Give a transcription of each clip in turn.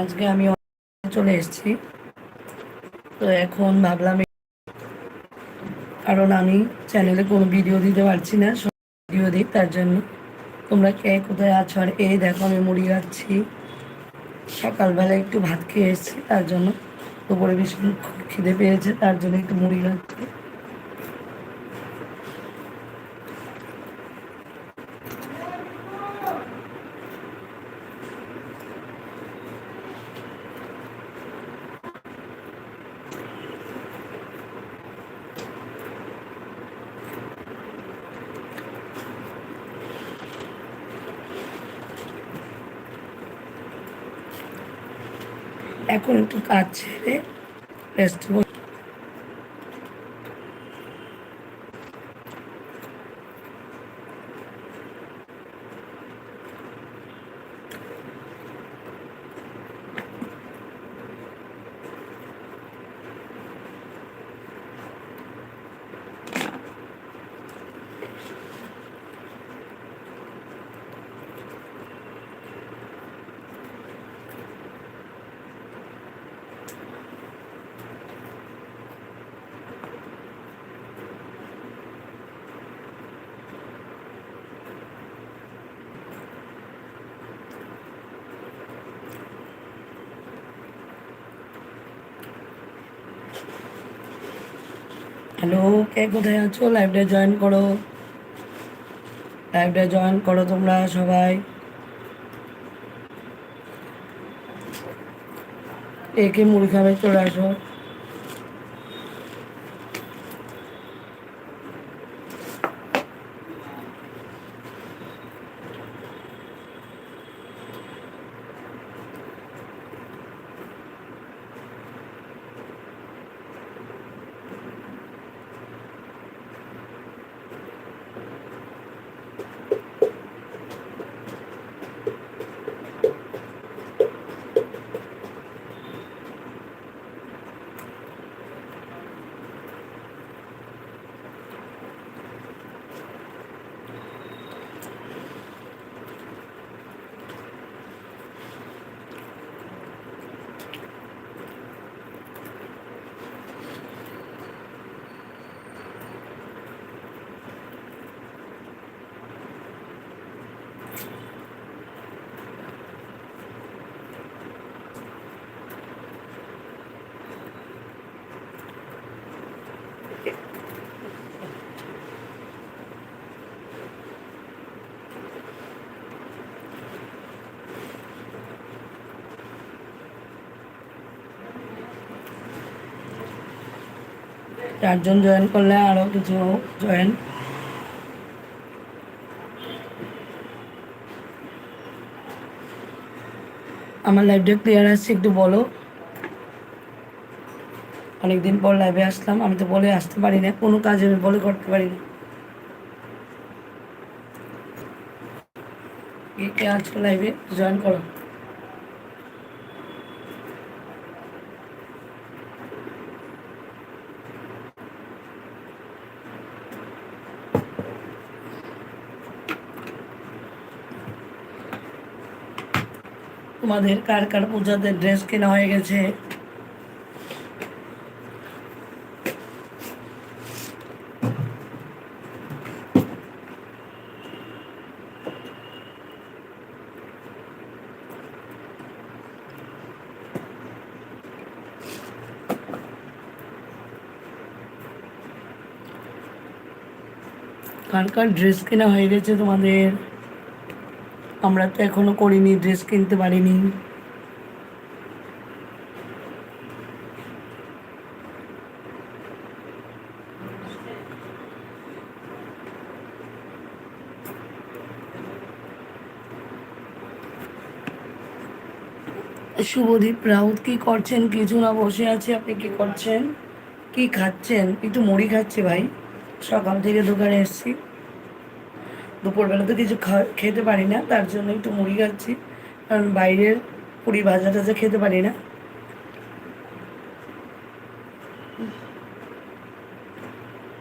আজকে আমি চলে এসেছি। তো এখন ভাবলাম কারণ আমি চ্যানেলে কোনো ভিডিও দিতে পারছি না ভিডিও দিই, তার জন্য। তোমরা কে কোথায় আছো? আর এই দেখো, আমি মুড়ি খাচ্ছি। সকালবেলা একটু ভাত খেয়ে এসেছি, তার জন্য। দুপুরে ভীষণ খিদে পেয়েছে, তার জন্য একটু মুড়ি খাচ্ছি। এখন একটু কাজ ছেড়ে রেস্ট হ্যালো, কে কোথায় আছো? লাইভটা জয়েন করো। লাইভটা জয়েন করো তোমরা সবাই। একে মুড়ি খাবে? চলে আসো। চারজন জয়েন করলে আরও কিছু জয়েন আমার লাইভটা ক্লিয়ার আসছে, একটু বলো। অনেকদিন পর লাইভে আসলাম, আমি তো বলে আসতে পারি না, কোনো কাজ আমি বলে করতে পারি না। কে লাইভে জয়েন করো। তোমাদের কার কার পূজাতে ড্রেস কেনা হয়ে গেছে? কার কার ড্রেস কেনা হয়ে গেছে তোমাদের? আমরা তো এখনও করিনি ড্রেস কিনতে পারিনি। শুভদীপ রাউত কি করছেন? কিছু না বসে আছে, আপনি কি করছেন? কি খাচ্ছেন? একটু মুড়ি খাচ্ছি ভাই। সকাল থেকে দোকানে এসছি। দুপুরবেলা তো কিছু খেতে পারি না, তার জন্য একটু মুড়ি খাচ্ছি। কারণ বাইরের পুরি ভাজা টাজা খেতে পারি না।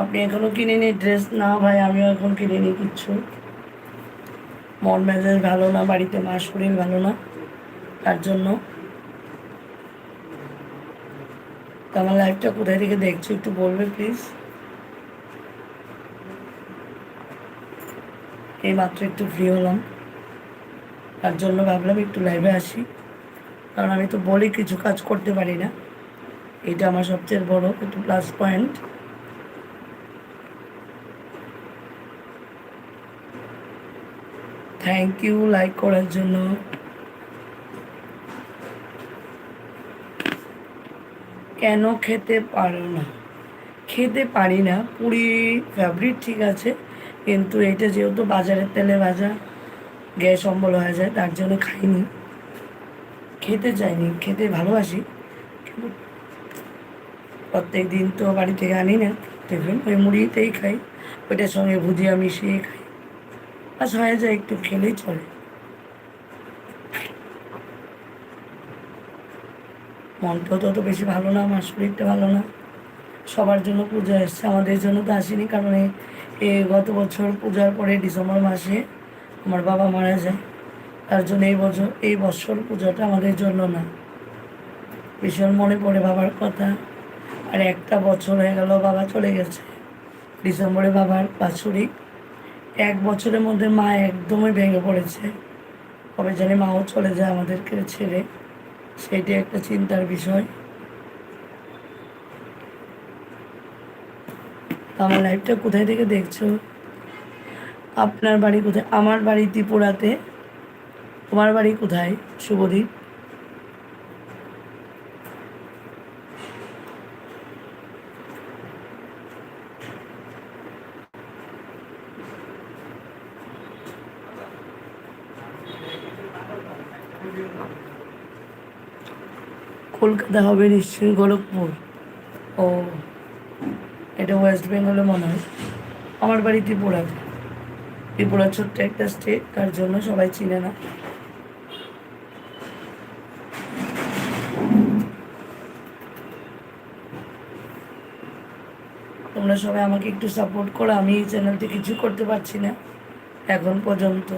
আপনি এখনও কিনেনি ড্রেস না ভাই, আমিও এখন কিনিনি কিচ্ছু। মন মেজাজ ভালো না, বাড়িতে মা শরীর ভালো না, তার জন্য। আমার লাইফটা কোথায় থেকে দেখছ একটু বলবে প্লিজ এই মাত্র একটু ফ্রি হলাম। তার জন্য ভাবলাম একটু লাইভে আসি। কারণ আমি তো বলি কিছু কাজ করতে পারি না। এটা আমার সবচেয়ে বড় একটু plus point thank you like করার জন্য। কেন খেতে পারো না? খেতে পারি না। পুরি ফেভারিট ঠিক আছে। কিন্তু এটা যেহেতু বাজারের তেলে ভাজা, গ্যাস অম্বল হয়ে যায়, তার জন্য খাইনি। খেতে চাইনি, খেতে ভালোবাসি, কিন্তু প্রত্যেক দিন তো বাড়ি থেকে আনি না। টিফিন ওই মুড়িতেই খাই, ওইটার সঙ্গে ভুজিয়া মিশিয়ে খাই। বাস হয়ে যায়, একটু খেলেই চলে। মনটাও তত বেশি ভালো না, আমার শরীরটা ভালো না। সবার জন্য পূজা এসছে, আমাদের জন্য তো আসেনি, কারণ এই এই গত বছর পূজার পরে ডিসেম্বর মাসে আমার বাবা মারা যায়। তার জন্য এই বছর এই বছর পূজাটা আমাদের জন্য না। ভীষণ মনে পড়ে বাবার কথা। আর একটা বছর হয়ে গেল বাবা চলে গেছে। ডিসেম্বরে বাবার বাৎসরিক এক বছরের মধ্যে মা একদমই ভেঙে পড়েছে। কবে জানি মাও চলে যায় আমাদেরকে ছেড়ে। সেটি একটা চিন্তার বিষয়। আমার লাইফটা কোথায় থেকে দেখছ? আপনার বাড়ি কোথায়? আমার বাড়ি ত্রিপুরাতে। তোমার বাড়ি কোথায়, শুভদীপ? কলকাতা হবে নিশ্চয়ই, গোরখপুর। ও। এটা ওয়েস্ট বেঙ্গলে মনে হয়। আমার বাড়ি ত্রিপুরাতে ত্রিপুরা ছোট্ট একটা স্টেট তার জন্য সবাই চিনে না। তোমরা সবাই আমাকে একটু সাপোর্ট করো, আমি এই চ্যানেলটি কিছু করতে পারছি না, এখন পর্যন্ত।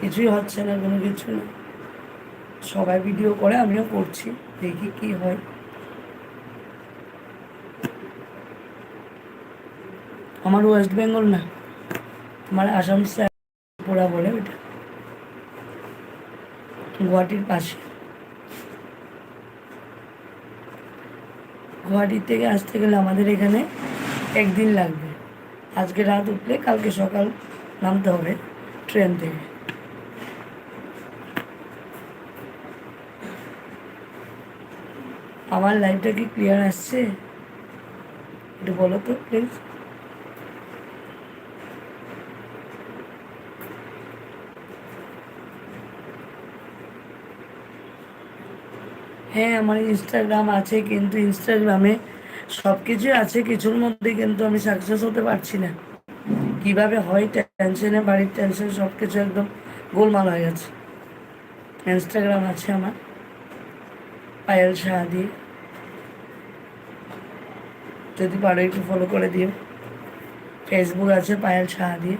কিছুই হচ্ছে না, কোনো কিছু না। সবাই ভিডিও করে, আমিও করছি, দেখি কি হয়। আমার ওয়েস্ট বেঙ্গল না। আমার আসাম পোড়া বলে ওইটা। গুয়াহাটির পাশে। গুয়াহাটির থেকে আসতে গেলে আমাদের এখানে একদিন লাগবে। আজকে রাত উঠলে কালকে সকাল নামতে হবে ট্রেন থেকে। আমার লাইফটা কি ক্লিয়ার আসছে? একটু বলো তো প্লিজ হ্যাঁ আমার ইনস্টাগ্রাম আছে কিন্তু ইনস্টাগ্রামে সব কিছুই আছে, কিছুর মধ্যে কিন্তু আমি সাকসেস হতে পারছি না। কীভাবে হয় টেনশনে বাড়ির টেনশন সব কিছু একদম গোলমাল হয়ে গেছে। ইনস্টাগ্রাম আছে আমার, পায়েল শাহাদি যদি পারো একটু ফলো করে দিও। ফেসবুক আছে পায়েল শাহাদি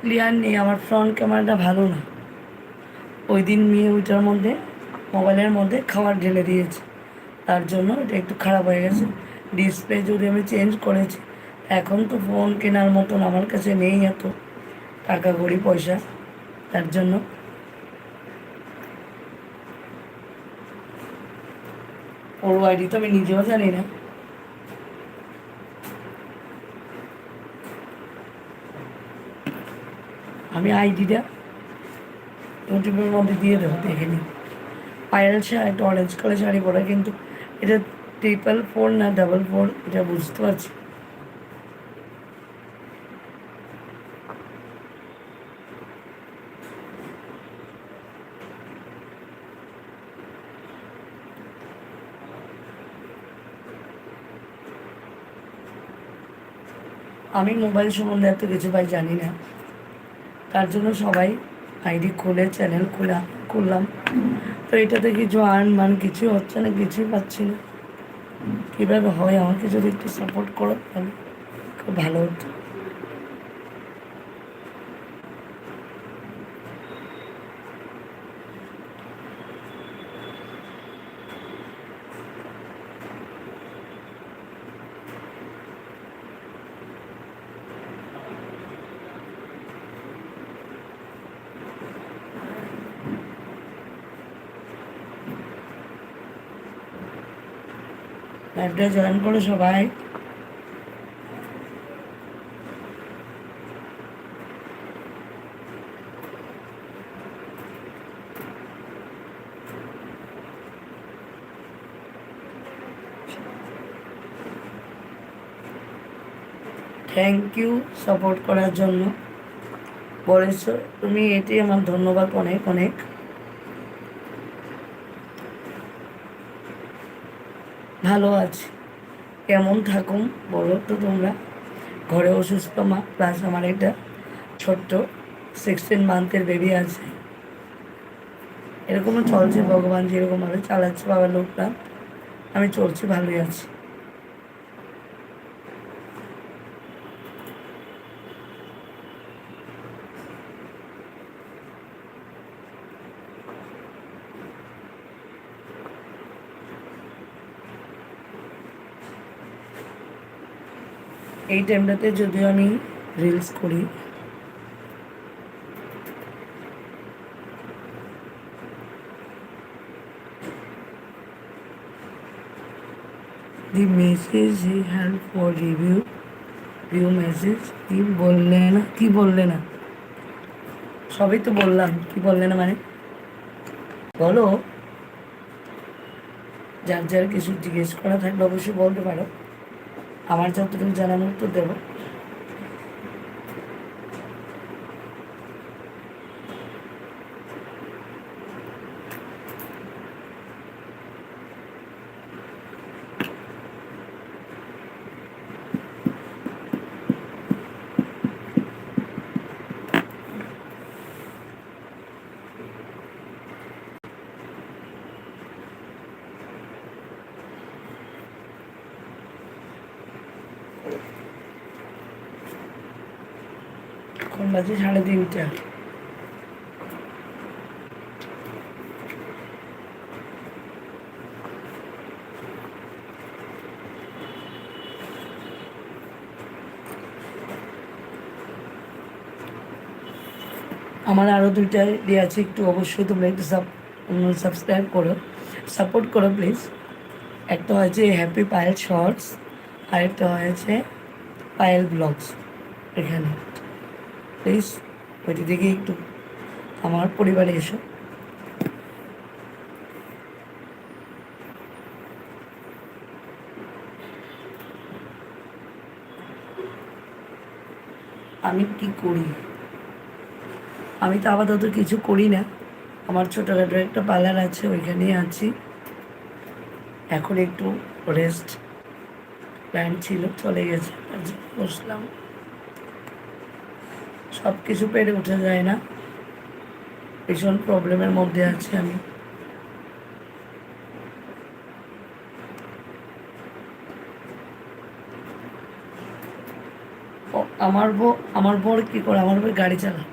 ক্লিয়ার নেই আমার ফ্রন্ট ক্যামেরাটা ভালো না। ওই দিন মেয়ে ওইটার মধ্যে মোবাইলের মধ্যে খাবার ঢেলে দিয়েছে। তার জন্য এটা একটু খারাপ হয়ে গেছে। ডিসপ্লে যদি আমি চেঞ্জ করেছি, এখন তো ফোন কেনার মতন আমার কাছে নেই এত টাকা কড়ি পয়সা। তার জন্য ওর আইডি তো আমি নিজেও জানি না। আমি আইডিটা ইউটিউবের মধ্যে দিয়ে দেবো, দেখে নিই। পায়েল শাড়ি একটা অরেঞ্জ কালার শাড়ি পরা, কিন্তু এটা ট্রিপল ফোর না ডাবল ফোর এটা বুঝতে পারছি। আমি মোবাইল সম্বন্ধে এত কিছু ভাই জানি না। তার জন্য সবাই আইডি খুলে, চ্যানেল খোলা, খুললাম। তো এটাতে কিছু আর্ন মান কিছুই হচ্ছে না, কিছুই পাচ্ছি না। কীভাবে হয়? আমাকে যদি একটু সাপোর্ট করো তাহলে খুব ভালো হতো। লাইভটা জয়েন করো সবাই। থ্যাংক ইউ সাপোর্ট করার জন্য। বলেছ, তুমি এটি আমার ধন্যবাদ অনেক অনেক। ভালো আছি। কেমন থাকুন বলো তো তোমরা? ঘরে অসুস্থ মা প্লাস আমার একটা ছোট্ট সিক্সটিন মান্থের বেবি আছে। এরকমও চলছে, ভগবান যেরকমভাবে চালাচ্ছে, বাবার লোকটা। আমি চলছি, ভালোই আছি। এই টাইমটাতে যদিও আমি রিলস করি। The message he help for review review message কি বললে না, কি বললে না? সবই তো বললাম, কি বললে না মানে? বলো। যার যার কিছু জিজ্ঞেস করা থাকলে অবশ্যই বলতে পারো। আমার যতটুকু জানানোর তো দেবো এখন বাজে সাড়ে তিনটা। আমার আরও দুইটা দিয়ে আছে, একটু অবশ্যই তোমরা একটু সাব সাবস্ক্রাইব করো। সাপোর্ট করো প্লিজ একটা হয়েছে হ্যাপি পায়েল শর্টস আরেকটা হয়েছে পায়েল ব্লগস এখানে। প্লিজ ওইটি থেকে একটু আমার পরিবারে এসো। আমি কি করি? আমি তো আপাতত কিছু করি না। আমার ছোটোখাটো একটা পার্লার আছে ওইখানেই আছি। এখন একটু রেস্ট প্ল্যান ছিল, চলে গেছে। বসলাম। সব কিছু পেরে উঠে যায় না। ভীষণ প্রবলেমের মধ্যে আছি আমি। আমার বউ, আমার বর কি করে? আমার বউ গাড়ি চালা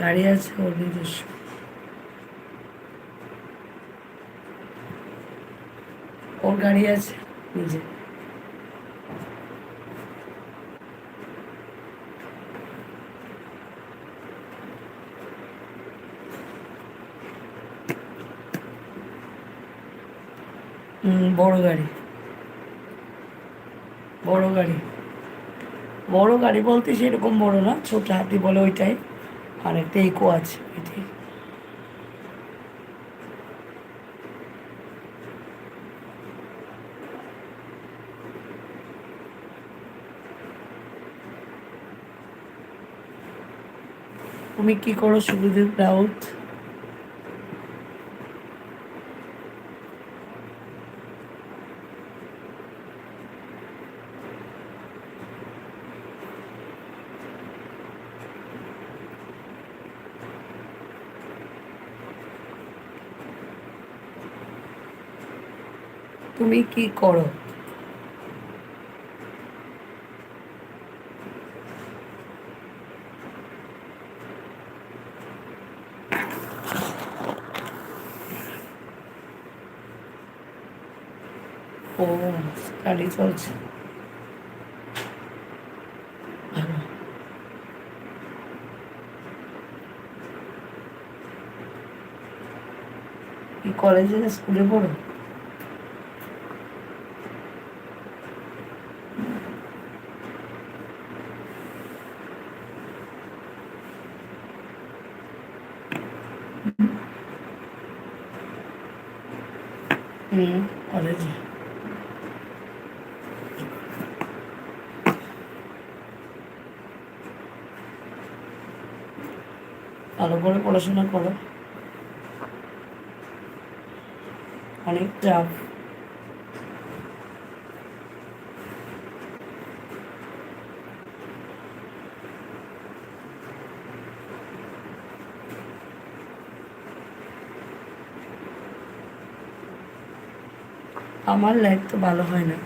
গাড়ি আছে ওর নিজস্ব। ওর গাড়ি আছে নিজে বড় গাড়ি। বড় গাড়ি। বড় গাড়ি বলতে সেরকম বড় না, ছোট হাতি বলে ওইটাই। আর একটা ইকো আছে তুমি কি করো সুবিধের রাউত? তুমি কি করো? ও স্টাডি চলছে। কলেজে স্কুলে পড়ো? ভালো করে পড়াশোনা করো। অনেক চাপ। আমার লাইফ তো ভালো হয় না।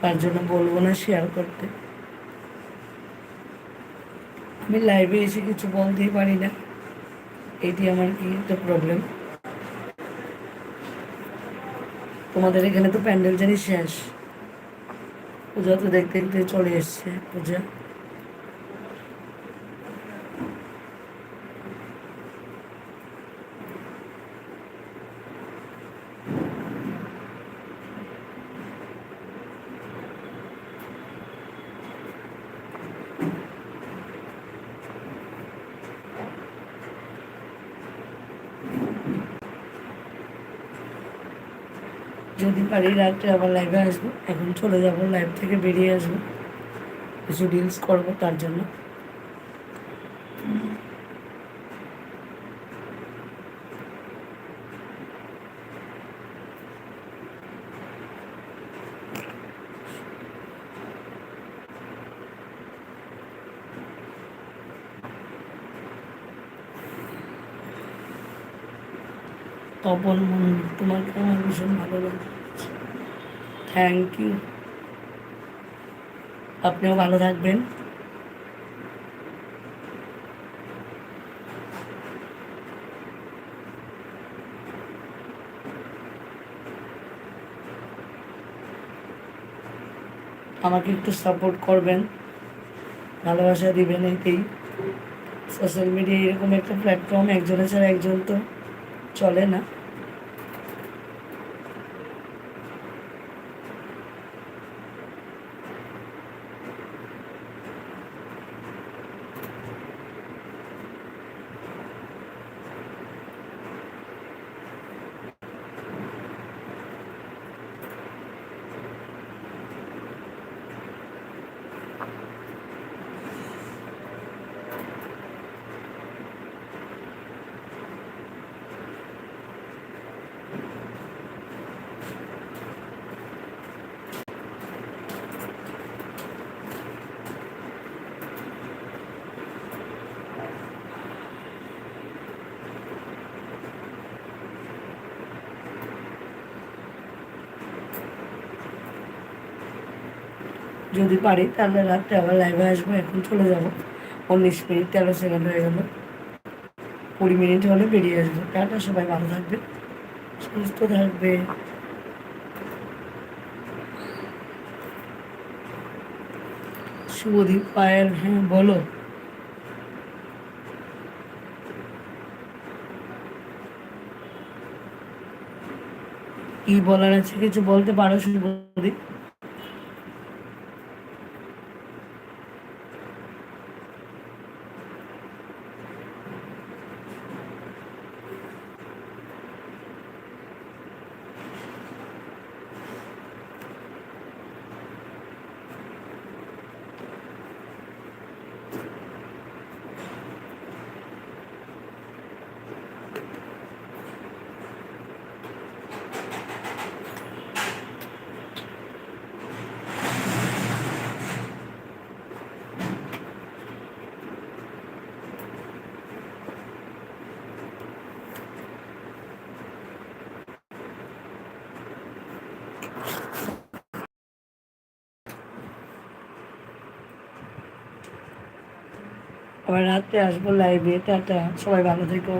তার জন্য বলব না শেয়ার করতে। আমি লাইভে এসে কিছু বলতেই পারি না। এটি আমার কি একটা প্রবলেম তোমাদের এখানে তো প্যান্ডেল জানি শেষ। পূজা তো দেখতে দেখতে চলে এসছে, পূজা যদি পারি রাত্রে আবার লাইভে আসব। এখন চলে যাব লাইভ থেকে বেরিয়ে আসব। কিছু রিলস করব তার জন্য। তপন মন্দির তোমাকে ভীষণ ভালো লাগে? থ্যাংক ইউ আপনিও ভালো থাকবেন। আমাকে একটু সাপোর্ট করবেন। ভালোবাসা দিবেন এতেই। সোশ্যাল মিডিয়া এরকম একটা প্ল্যাটফর্ম একজনের ছাড়া একজন তো চলে না। যদি পারি, তাহলে রাত্রে আবার লাইভে আসব, এখন চলে যাব। উনিশ মিনিট, তেরো সেকেন্ড হয়ে গেল। কুড়ি মিনিট হলে বেরিয়ে আসব। টাটা, সবাই ভালো থাকবে, সুস্থ থাকবে। শুভদীপ পায়েল হ্যাঁ বলো। কি বলার আছে? কিছু বলতে পারো শুভদীপ আবার রাত্রে আসব লাইভে টাটা সবাই ভালো থেকো।